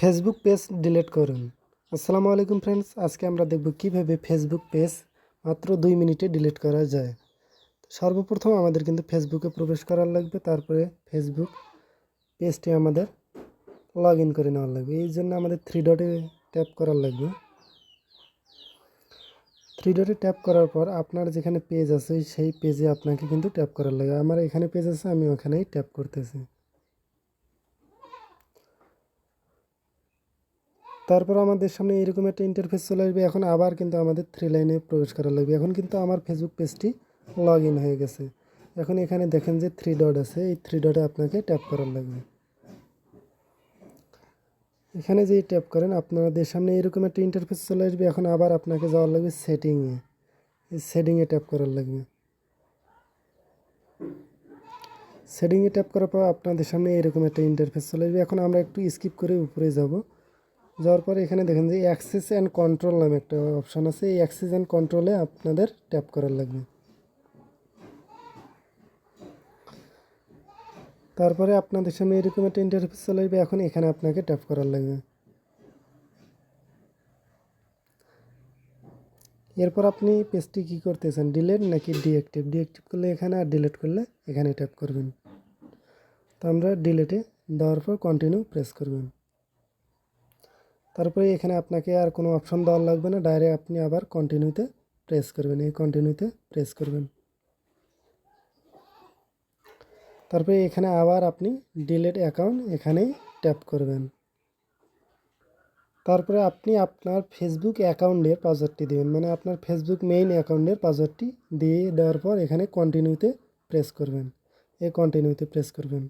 Facebook page delete করুন। আসসালামু আলাইকুম ফ্রেন্ডস আজকে আমরা দেখব কীভাবে ফেসবুক পেজ মাত্র দুই মিনিটে ডিলিট করা যায়। সর্বপ্রথম আমাদের কিন্তু ফেসবুকে প্রবেশ করার লাগবে, তারপরে ফেসবুক পেজটি আমাদের লগ ইন করে নেওয়ার লাগবে। এই জন্য আমাদের থ্রি ডটে ট্যাপ করার লাগবে। থ্রি ডটে ট্যাপ করার পর আপনার যেখানে পেজ আছে, সেই পেজে আপনাকে কিন্তু ট্যাপ করার লাগবে। আমার এখানে পেজ আছে, আমি ওখানেই ট্যাপ করতেছি। তারপর আমাদের সামনে এরকম একটা ইন্টারফেস চলে আসবে। এখন আবার কিন্তু আমাদের থ্রি লাইনে প্রবেশ করা লাগবে। এখন কিন্তু আমার ফেসবুক পেজটি লগ ইন হয়ে গেছে। এখন এখানে দেখেন যে থ্রি ডট আছে। এই থ্রি ডটে আপনাকে ট্যাপ করার লাগবে। এখানে যেই ট্যাপ করেন, আপনাদের সামনে এরকম একটা ইন্টারফেস চলে আসবে। এখন আবার আপনাকে যাওয়ার লাগবে সেটিংয়ে এই সেটিংয়ে ট্যাপ করার লাগবে। সেটিংয়ে ট্যাপ করার পর আপনাদের সামনে এরকম একটা ইন্টারফেস চলে আসবে। এখন আমরা একটু স্কিপ করে উপরে যাব। যাওয়ার পরে এখানে দেখেন যে অ্যাক্সেস অ্যান্ড কন্ট্রোল নামে একটা অপশান আছে। এই অ্যাক্সেস অ্যান্ড কন্ট্রোলে আপনাদের ট্যাপ করার লাগবে। তারপরে আপনাদের সামনে এরকম একটা ইন্টারফেস চলে আসবে। এখন এখানে আপনাকে ট্যাপ করার লাগবে। এরপর আপনি পেজটি কী করতেছেন? ডিলেট নাকি ডিঅ্যাক্টিভ ডিঅ্যাক্টিভ করলে এখানে আর ডিলেট করলে এখানে ট্যাপ করবেন। তো আমরা ডিলেটে দেওয়ার পর কন্টিনিউ প্রেস করবেন। তারপরে এখানে আপনাকে আর কোনো অপশন দেওয়ার লাগবে না। ডাইরেক্ট আপনি আবার কন্টিনিউতে প্রেস করবেন। এই কন্টিনিউতে প্রেস করবেন। তারপরে এখানে আবার আপনি ডিলেট অ্যাকাউন্ট এখানেই ট্যাপ করবেন। তারপরে আপনি আপনার ফেসবুক অ্যাকাউন্টের পাসওয়ার্ডটি দেবেন। মানে আপনার ফেসবুক মেইন অ্যাকাউন্টের পাসওয়ার্ডটি দিয়ে দেওয়ার পর এখানে কন্টিনিউতে প্রেস করবেন। এই কন্টিনিউতে প্রেস করবেন।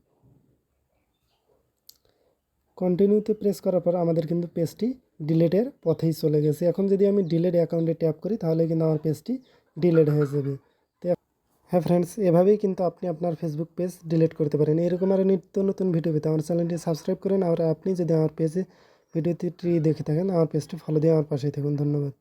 কন্টিনিউতে প্রেস করার পর আমাদের কিন্তু পেজটি ডিলেটের পথেই চলে গেছে। এখন যদি আমি ডিলেট অ্যাকাউন্টে ট্যাপ করি, তাহলে কিন্তু আমার পেজটি ডিলেট হয়ে যাবে। তো হ্যাঁ ফ্রেন্ডস এভাবেই কিন্তু আপনি আপনার ফেসবুক পেজ ডিলেট করতে পারেন। এরকম আরও নিত্য নতুন ভিডিও পেতে আমার চ্যানেলটি সাবস্ক্রাইব করেন। আর আপনি যদি আমার পেজে ভিডিওটি দেখে থাকেন, আমার পেজটি ফলো দিয়ে আমার পাশেই থাকুন। ধন্যবাদ।